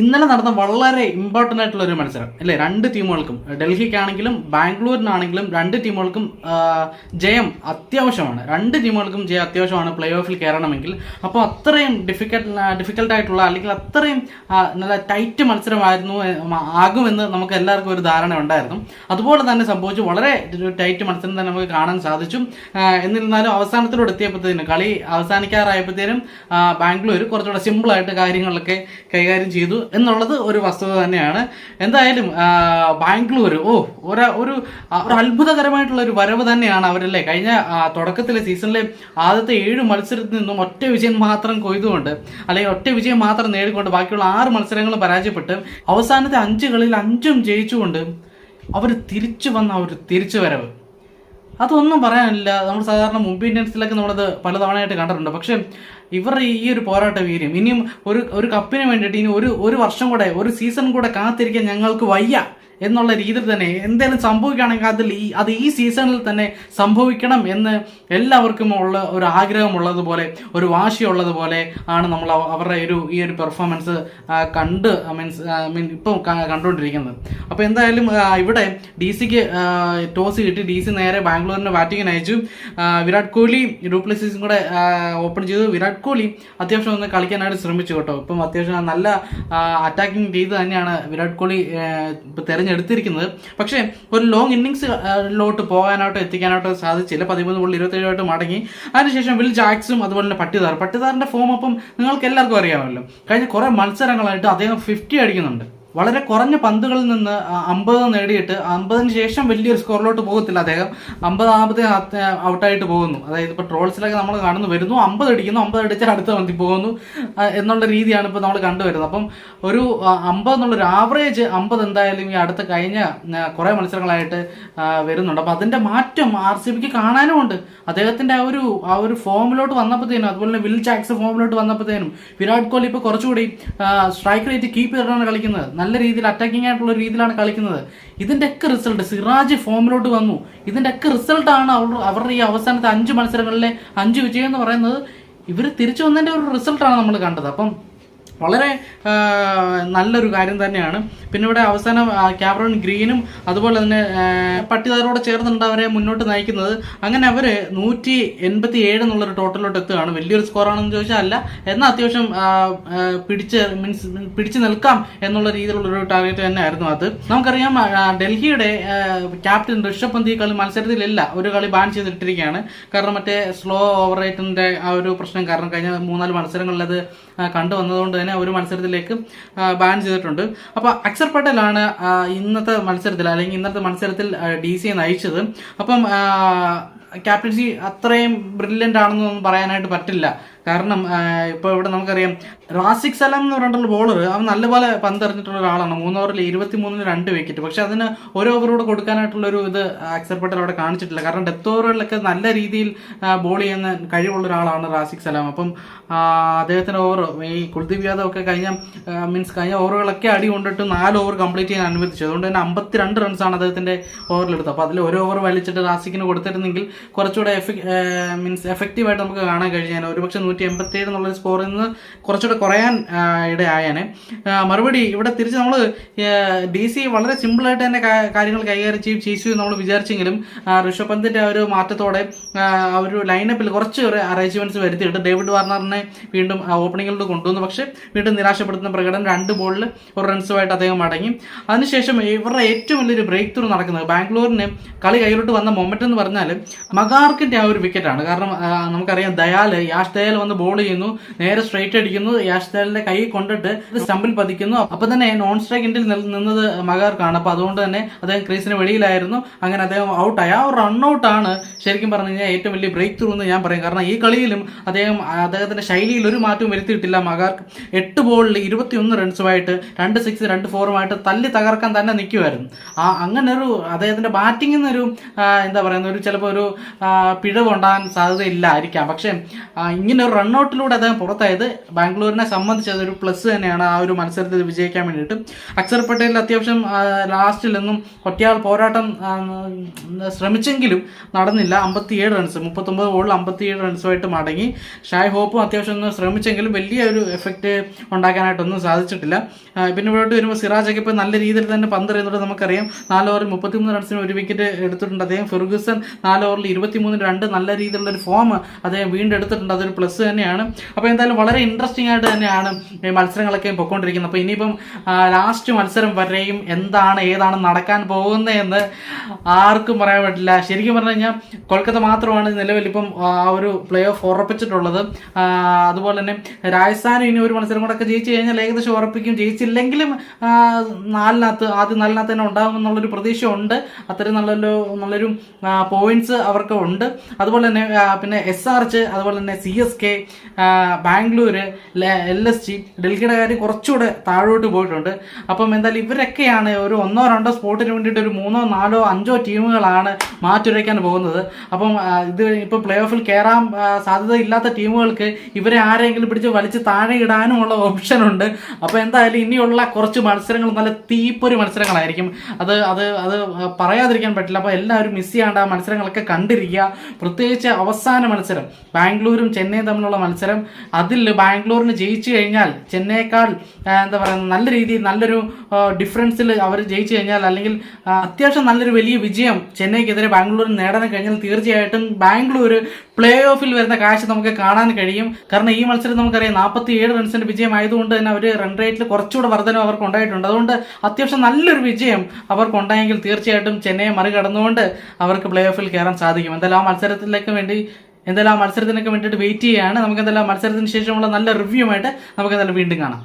ഇന്നലെ നടന്ന വളരെ ഇമ്പോർട്ടന്റ് ആയിട്ടുള്ള ഒരു മത്സരം അല്ലേ? രണ്ട് ടീമുകൾക്കും ഡൽഹിക്കാണെങ്കിലും ബാംഗ്ലൂരിനാണെങ്കിലും രണ്ട് ടീമുകൾക്കും ജയം അത്യാവശ്യമാണ്. രണ്ട് ടീമുകൾക്കും ജയം അത്യാവശ്യമാണ് പ്ലേ ഓഫിൽ കയറണമെങ്കിൽ. അപ്പോൾ അത്രയും ഡിഫിക്കൽട്ട് ഡിഫിക്കൽട്ട് ആയിട്ടുള്ള അല്ലെങ്കിൽ അത്രയും നല്ല ടൈറ്റ് മത്സരമായിരുന്നു ആകുമെന്ന് നമുക്ക് എല്ലാവർക്കും ഒരു ധാരണ ഉണ്ടായിരുന്നു. അതുപോലെ തന്നെ സംഭവിച്ചു. വളരെ ടൈറ്റ് മത്സരം തന്നെ നമുക്ക് കാണാൻ സാധിച്ചു. എന്നിരുന്നാലും അവസാനത്തിലൂടെ എത്തിയപ്പോഴത്തേനും കളി അവസാനിക്കാറായപ്പോഴത്തേനും ബാംഗ്ലൂർ കുറച്ചുകൂടെ സിമ്പിളായിട്ട് കാര്യങ്ങളൊക്കെ കൈകാര്യം ചെയ്തു. എന്നുള്ളത് ഒരു വസ്തുത തന്നെയാണ്. എന്തായാലും ബാംഗ്ലൂർ ഓ ഒരു ഒരു അത്ഭുതകരമായിട്ടുള്ള ഒരു വരവ് തന്നെയാണ് അവരല്ലേ? കഴിഞ്ഞ തുടക്കത്തിലെ സീസണിലെ ആദ്യത്തെ ഏഴ് മത്സരത്തിൽ നിന്നും ഒറ്റ വിജയം മാത്രം കൊയ്തുകൊണ്ട് അല്ലെങ്കിൽ ഒറ്റ വിജയം മാത്രം നേടിക്കൊണ്ട് ബാക്കിയുള്ള ആറ് മത്സരങ്ങളും പരാജയപ്പെട്ട് അവസാനത്തെ അഞ്ച് കളിയിൽ അഞ്ചും ജയിച്ചുകൊണ്ട് അവർ തിരിച്ചു വന്ന ഒരു തിരിച്ചു വരവ് അതൊന്നും പറയാനില്ല. നമ്മൾ സാധാരണ മുംബൈ ഇന്ത്യൻസിലൊക്കെ നമ്മളത് പലതവണയായിട്ട് കണ്ടിട്ടുണ്ട്. പക്ഷേ ഇവർ ഈ ഒരു പോരാട്ട വീര്യം ഇനിയും ഒരു ഒരു കപ്പിന് വേണ്ടിയിട്ട് ഇനി ഒരു ഒരു വർഷം കൂടെ ഒരു സീസൺ കൂടെ കാത്തിരിക്കാൻ ഞങ്ങൾക്ക് വയ്യ. എന്നുള്ള രീതിയിൽ തന്നെ എന്തെങ്കിലും സംഭവിക്കുകയാണെങ്കിൽ അതിൽ ഈ അത് ഈ സീസണിൽ തന്നെ സംഭവിക്കണം എന്ന് എല്ലാവർക്കും ഉള്ള ഒരു ആഗ്രഹമുള്ളതുപോലെ ഒരു വാശി ഉള്ളതുപോലെ ആണ് നമ്മൾ അവരുടെ ഒരു ഈ ഒരു പെർഫോമൻസ് കണ്ട് മീൻസ് മീൻ ഇപ്പം കണ്ടുകൊണ്ടിരിക്കുന്നത്. അപ്പോൾ എന്തായാലും ഇവിടെ ഡി സിക്ക് ടോസ് കിട്ടി. ഡി സി നേരെ ബാംഗ്ലൂരിന് ബാറ്റിങ്ങിന് അയച്ചു. വിരാട് കോഹ്ലി ഡ്യൂപ്ലിസീസും കൂടെ ഓപ്പൺ ചെയ്തു. വിരാട് കോഹ്ലി അത്യാവശ്യം ഒന്ന് കളിക്കാനായിട്ട് ശ്രമിച്ചു കേട്ടോ. ഇപ്പം അത്യാവശ്യം നല്ല അറ്റാക്കിംഗ് രീതി തന്നെയാണ് വിരാട് കോഹ്ലി ഇപ്പം തിരഞ്ഞെടുത്തിരിക്കുന്നത്. പക്ഷേ ഒരു ലോങ് ഇന്നിങ്സ് ലോട്ട് പോകാനായിട്ടോ എത്തിക്കാനായിട്ടോ സാധിച്ചില്ല. പതിമൂന്ന് ബോളിൽ ഇരുപത്തേഴായിട്ട് മടങ്ങി. അതിനുശേഷം വിൽ ജാക്സും അതുപോലെ തന്നെ പട്ടിദാർ. പട്ടിദാറിന്റെ ഫോം അപ്പം നിങ്ങൾക്ക് എല്ലാവർക്കും അറിയാമല്ലോ. കഴിഞ്ഞ കുറേ മത്സരങ്ങളായിട്ട് അദ്ദേഹം ഫിഫ്റ്റി അടിക്കുന്നുണ്ട്. വളരെ കുറഞ്ഞ പന്തുകളിൽ നിന്ന് അമ്പത് നേടിയിട്ട് അമ്പതിന് ശേഷം വലിയൊരു സ്കോറിലോട്ട് പോകത്തില്ല അദ്ദേഹം. അമ്പതാമത്തെ ഔട്ടായിട്ട് പോകുന്നു. അതായത് ഇപ്പോൾ ട്രോൾസിലൊക്കെ നമ്മൾ കാണുന്നു വരുന്നു അമ്പത് അടിക്കുന്നു അമ്പത് അടിച്ചാൽ അടുത്ത പന്തി പോകുന്നു. എന്നുള്ള രീതിയാണ് ഇപ്പോൾ നമ്മൾ കണ്ടുവരുന്നത്. അപ്പം ഒരു അമ്പത് എന്നുള്ളൊരു ആവറേജ് അമ്പത് എന്തായാലും ഈ അടുത്ത കഴിഞ്ഞ കുറേ മത്സരങ്ങളായിട്ട് വരുന്നുണ്ട്. അപ്പം അതിന്റെ മാറ്റം ആർ സി ബിക്ക് കാണാനും ഉണ്ട്. അദ്ദേഹത്തിന്റെ ആ ഒരു ആ ഒരു ഫോമിലോട്ട് വന്നപ്പോഴത്തേനും അതുപോലെ തന്നെ വിൽ ജാക്സ് ഫോമിലോട്ട് വന്നപ്പോഴത്തേനും വിരാട് കോഹ്ലി ഇപ്പോൾ കുറച്ചുകൂടി സ്ട്രൈക്ക് റേറ്റ് കീപ്പ് ചെയ്തിട്ടാണ് കളിക്കുന്നത്. നല്ല രീതിയിൽ അറ്റാക്കിംഗ് ആയിട്ടുള്ള രീതിയിലാണ് കളിക്കുന്നത്. ഇതിന്റെയൊക്കെ റിസൾട്ട് സിറാജ് ഫോമിലോട്ട് വന്നു. ഇതിന്റെയൊക്കെ റിസൾട്ടാണ് അവർ അവരുടെ ഈ അവസാനത്തെ അഞ്ച് മത്സരങ്ങളിലെ അഞ്ച് വിജയം എന്ന് പറയുന്നത്. ഇവർ തിരിച്ചു വന്നതിന്റെ ഒരു റിസൾട്ടാണ് നമ്മൾ കണ്ടത്. അപ്പം വളരെ നല്ലൊരു കാര്യം തന്നെയാണ്. പിന്നെ ഇവിടെ അവസാനം ക്യാമറോൺ ഗ്രീനും അതുപോലെ തന്നെ പട്ടിദാരോട് ചേർന്നുണ്ട് അവരെ മുന്നോട്ട് നയിക്കുന്നത്. അങ്ങനെ അവർ നൂറ്റി എൺപത്തി ഏഴ് എന്നുള്ളൊരു ടോട്ടലിലോട്ട് എത്തുകയാണ്. വലിയൊരു സ്കോറാണെന്ന് ചോദിച്ചാൽ അല്ല. എന്നാൽ അത്യാവശ്യം പിടിച്ച് മീൻസ് പിടിച്ചു നിൽക്കാം എന്നുള്ള രീതിയിലുള്ളൊരു ടാർഗറ്റ് തന്നെയായിരുന്നു അത്. നമുക്കറിയാം ഡൽഹിയുടെ ക്യാപ്റ്റൻ ഋഷഭ് പന്ത് ഈ കളി മത്സരത്തിലില്ല ഒരു കളി ബാൻ ചെയ്തിട്ടിരിക്കുകയാണ്. കാരണം മറ്റേ സ്ലോ ഓവർ റേറ്റിന്റെ ആ ഒരു പ്രശ്നം കാരണം കഴിഞ്ഞ മൂന്നാൽ ആ, കണ്ടുവന്നതുകൊണ്ട് തന്നെ ഒരു മത്സരത്തിലേക്ക് ബാൻ ചെയ്തിട്ടുണ്ട്. അപ്പോൾ അക്ഷർ പട്ടേലാണ് ഇന്നത്തെ മത്സരത്തിൽ അല്ലെങ്കിൽ ഇന്നത്തെ മത്സരത്തിൽ ഡി സിയെ നയിച്ചത്. അപ്പം ക്യാപ്റ്റൻസി അത്രയും ബ്രില്യന്റ് ആണെന്നൊന്നും പറയാനായിട്ട് പറ്റില്ല. കാരണം ഇപ്പോൾ ഇവിടെ നമുക്കറിയാം റാസിക് സലാം എന്ന് പറഞ്ഞിട്ടുള്ള ബോളർ അവൻ നല്ലപോലെ പന്തെറിഞ്ഞിട്ടുള്ള ഒരാളാണ്. മൂന്ന് ഓവറിൽ ഇരുപത്തി മൂന്നിന് രണ്ട് വിക്കറ്റ് പക്ഷെ അതിന് ഒരു ഓവറൂടെ കൊടുക്കാനായിട്ടുള്ള ഒരു ഇത് അക്സർ പട്ടേൽ അവിടെ കാണിച്ചിട്ടില്ല. കാരണം ഡെത്ത് ഓവറുകളിലൊക്കെ നല്ല രീതിയിൽ ബോൾ ചെയ്യുന്ന കഴിവുള്ള ഒരാളാണ് റാസിക് സലാം. അപ്പം അദ്ദേഹത്തിന്റെ ഓവർ ഈ കുൽദീപ് യാദവ് ഒക്കെ കഴിഞ്ഞ മീൻസ് കഴിഞ്ഞ ഓവറുകളൊക്കെ അടി കൊണ്ടിട്ട് നാല് ഓവർ കംപ്ലീറ്റ് ചെയ്യാൻ അനുവദിച്ചു. അതുകൊണ്ട് തന്നെ അമ്പത്തിരണ്ട് റൺസാണ് അദ്ദേഹത്തിന്റെ ഓവറിലെടുത്തത് അപ്പോൾ അതിൽ ഒരു ഓവർ വലിച്ചിട്ട് റാസിക്കിന് കൊടുത്തിരുന്നെങ്കിൽ കുറച്ചുകൂടെ മീൻസ് എഫക്റ്റീവായിട്ട് നമുക്ക് കാണാൻ കഴിഞ്ഞാൽ ഒരുപക്ഷെ നൂറ്റി എൺപത്തി ഏഴ് എന്നുള്ള സ്കോറിൽ നിന്ന് കുറച്ചുകൂടെ കുറയാൻ ഇടയായേനെ. മറുപടി ഇവിടെ തിരിച്ച് നമ്മൾ ഡി സി വളരെ സിമ്പിളായിട്ട് തന്നെ കാര്യങ്ങൾ കൈകാര്യം ചെയ്യും ചീസു നമ്മൾ വിചാരിച്ചെങ്കിലും ഋഷഭ് പന്തിന്റെ ഒരു മാറ്റത്തോടെ ആ, ഒരു ലൈനപ്പിൽ കുറച്ച് ഒരു അറേഞ്ച്മെന്റ്സ് വരുത്തിയിട്ട് ഡേവിഡ് വാർണറിനെ വീണ്ടും ഓപ്പണിങ്ങിലോട്ട് കൊണ്ടുവന്നു. പക്ഷേ വീണ്ടും നിരാശപ്പെടുത്തുന്ന പ്രകടനം രണ്ട് ബോളിൽ ഒരു റൺസുമായിട്ട് അദ്ദേഹം മടങ്ങി. അതിനുശേഷം ഇവരുടെ ഏറ്റവും വലിയൊരു ബ്രേക്ക് ത്രൂ നടക്കുന്നത് ബാംഗ്ലൂരിന് കളി കയ്യിലോട്ട് വന്ന മൊമെന്റ് എന്ന് പറഞ്ഞാൽ മഗാർക്കിന്റെ ആ ഒരു വിക്കറ്റാണ് കാരണം നമുക്കറിയാം ദയാൽ യാഷ് ദയാൽ വന്ന് ബോൾ ചെയ്യുന്നു. നേരെ സ്ട്രൈറ്റ് അടിക്കുന്നു. യാഷ് ദയാലിന്റെ കൈ കൊണ്ടിട്ട് സ്റ്റമ്പിൽ പതിക്കുന്നു. അപ്പൊ തന്നെ നോൺ സ്ട്രൈക്ക് എൻഡിൽ നിന്നത് മകാർക്കാണ്. അപ്പൊ അതുകൊണ്ട് തന്നെ അദ്ദേഹം ക്രീസിന് വെളിയിലായിരുന്നു. അങ്ങനെ അദ്ദേഹം ഔട്ടായി ആ ഒരു ആണ് ശരിക്കും പറഞ്ഞു കഴിഞ്ഞാൽ ഏറ്റവും വലിയ ബ്രേക്ക് ത്രൂ എന്ന് ഞാൻ പറയും. കാരണം ഈ കളിയിലും അദ്ദേഹം അദ്ദേഹത്തിന്റെ ശൈലിയിൽ ഒരു മാറ്റവും വരുത്തിയിട്ടില്ല മകാർക്ക്. എട്ട് ബോളിൽ ഇരുപത്തിയൊന്ന് റൺസുമായിട്ട് രണ്ട് സിക്സ് രണ്ട് ഫോറുമായിട്ട് തല്ലി തകർക്കാൻ തന്നെ നിൽക്കുമായിരുന്നു ആ അങ്ങനെ ഒരു അദ്ദേഹത്തിന്റെ ബാറ്റിംഗിൽ നിന്നൊരു എന്താ പറയുന്ന ഒരു ചിലപ്പോൾ ഒരു പിഴവുണ്ടാകാൻ സാധ്യതയില്ലായിരിക്കാം. പക്ഷേ ഇങ്ങനെ ഒരു റണ്ണൗട്ടിലൂടെ അദ്ദേഹം പുറത്തായത് ബാംഗ്ലൂരിനെ സംബന്ധിച്ച് അതൊരു പ്ലസ് തന്നെയാണ്. ആ ഒരു മത്സരത്തിൽ വിജയിക്കാൻ വേണ്ടിയിട്ട്. അക്ഷർ പട്ടേലിൽ അത്യാവശ്യം ലാസ്റ്റിൽ നിന്നും ഒറ്റയാൾ പോരാട്ടം ശ്രമിച്ചെങ്കിലും നടന്നില്ല. അമ്പത്തിയേഴ് റൺസ് മുപ്പത്തൊമ്പത് ബോളിൽ അമ്പത്തിയേഴ് റൺസുമായിട്ട് മടങ്ങി. ഷായ് ഹോപ്പും അത്യാവശ്യം ഒന്ന് ശ്രമിച്ചെങ്കിലും വലിയ ഒരു എഫക്റ്റ് ഉണ്ടാക്കാനായിട്ടൊന്നും സാധിച്ചിട്ടില്ല. പിന്നെ ഇവിടോട്ട് വരുമ്പോൾ സിറാജൊക്കെ ഇപ്പോൾ നല്ല രീതിയിൽ തന്നെ പന്ത് എറിയുന്നത് നമുക്കറിയാം. നാല് ഓവറിൽ മുപ്പത്തിമൂന്ന് റൺസിന് ഒരു വിക്കറ്റ് എടുത്തിട്ടുണ്ട് അദ്ദേഹം. ഫെർഗൂസൺ നാല് ഓവറിൽ ഇരുപത്തിമൂന്നിന് രണ്ട് നല്ല രീതിയിലുള്ള ഒരു ഫോം അദ്ദേഹം വീണ്ടെടുത്തിട്ടുണ്ട്. അതൊരു പ്ലസ് തന്നെയാണ്. അപ്പോൾ എന്തായാലും വളരെ ഇൻട്രസ്റ്റിംഗ് ആയിട്ട് തന്നെയാണ് മത്സരങ്ങളൊക്കെ പൊയ്ക്കൊണ്ടിരിക്കുന്നത് അപ്പോൾ ഇനിയിപ്പം ലാസ്റ്റ് മത്സരം വരെയും എന്താണ് ഏതാണ് നടക്കാൻ പോകുന്നതെന്ന് ആർക്കും പറയാൻ പറ്റില്ല. ശരിക്കും പറഞ്ഞു കഴിഞ്ഞാൽ കൊൽക്കത്ത മാത്രമാണ് നിലവിൽ ഇപ്പം ആ ഒരു പ്ലേ ഓഫ് ഉറപ്പിച്ചിട്ടുള്ളത് അതുപോലെ തന്നെ രാജസ്ഥാനും ഇനി ഒരു മത്സരം കൂടെ ഒക്കെ ജയിച്ചു കഴിഞ്ഞാൽ ഏകദേശം ഉറപ്പിക്കും. ജയിച്ചില്ലെങ്കിലും നാലിനകത്ത് ആദ്യം നാലിനകത്ത് തന്നെ ഉണ്ടാകും എന്നുള്ളൊരു പ്രതീക്ഷ ഉണ്ട് അത്രയും നല്ലൊരു നല്ലൊരു പോയിന്റ്സ് അവർക്ക് ഉണ്ട്. അതുപോലെ തന്നെ പിന്നെ എസ് ആർ അതുപോലെ തന്നെ C S K Bangalore L S G ഡൽഹിയുടെ കാര്യം കുറച്ചുകൂടെ താഴോട്ട് പോയിട്ടുണ്ട്. അപ്പം എന്തായാലും ഇവരൊക്കെയാണ് ഒരു ഒന്നോ രണ്ടോ സ്പോട്ടിന് വേണ്ടിയിട്ട് ഒരു മൂന്നോ നാലോ അഞ്ചോ ടീമുകളാണ് മാറ്റുരയ്ക്കാൻ പോകുന്നത്. അപ്പം ഇത് ഇപ്പോൾ പ്ലേ ഓഫിൽ കയറാൻ സാധ്യത സാധ്യതയില്ലാത്ത ടീമുകൾക്ക് ഇവരെ ആരെങ്കിലും പിടിച്ച് വലിച്ച് താഴെ ഇടാനുമുള്ള ഓപ്ഷൻ ഉണ്ട്. അപ്പോൾ എന്തായാലും ഇനിയുള്ള കുറച്ച് മത്സരങ്ങൾ നല്ല തീപ്പൊരു മത്സരങ്ങളായിരിക്കും. അത് അത് അത് പറയാതിരിക്കാൻ പറ്റില്ല. അപ്പോൾ എല്ലാവരും മിസ് ചെയ്യാണ്ട് ആ മത്സരങ്ങളൊക്കെ കണ്ടിരിക്കുക. പ്രത്യേകിച്ച് അവസാന മത്സരം ബാംഗ്ലൂരും ചെന്നൈയും തമ്മിലുള്ള മത്സരം. അതിൽ ബാംഗ്ലൂരിന് ജയിച്ചു കഴിഞ്ഞാൽ ചെന്നൈയേക്കാൾ എന്താ പറയുക നല്ല രീതിയിൽ നല്ലൊരു ഡിഫറൻസിൽ അവർ ജയിച്ചു കഴിഞ്ഞാൽ അല്ലെങ്കിൽ അത്യാവശ്യം നല്ലൊരു വലിയ വിജയം ചെന്നൈക്കെതിരെ ബാംഗ്ലൂരിന് നേടാൻ കഴിഞ്ഞാൽ തീർച്ചയായിട്ടും ബാംഗ്ലൂർ പ്ലേ ഓഫിൽ വരുന്ന കാഴ്ച നമുക്ക് കാണാൻ കഴിയും. കാരണം ഈ മത്സരം നമുക്കറിയാം നാൽപ്പത്തി ഏഴ് റൺസിന്റെ വിജയം ആയതുകൊണ്ട് തന്നെ അവർ റൺ റേറ്റിൽ കുറച്ചുകൂടെ വർധനം അവർക്ക് ഉണ്ടായിട്ടുണ്ട്. അതുകൊണ്ട് അത്യാവശ്യം നല്ലൊരു വിജയം അവർക്ക് ഉണ്ടായെങ്കിൽ തീർച്ചയായിട്ടും ചെന്നൈയെ മറികടന്നുകൊണ്ട് അവർക്ക് പ്ലേ ഓഫിൽ കയറാൻ സാധിക്കും. എന്തായാലും ആ മത്സരത്തിലേക്ക് വേണ്ടി എന്തായാലും ആ മത്സരത്തിനൊക്കെ വേണ്ടിയിട്ട് വെയിറ്റ് ചെയ്യുകയാണ്. നമുക്ക് എന്തായാലും മത്സരത്തിന് ശേഷമുള്ള നല്ല റിവ്യൂ ആയിട്ട് നമുക്ക് എന്തായാലും വീണ്ടും കാണാം.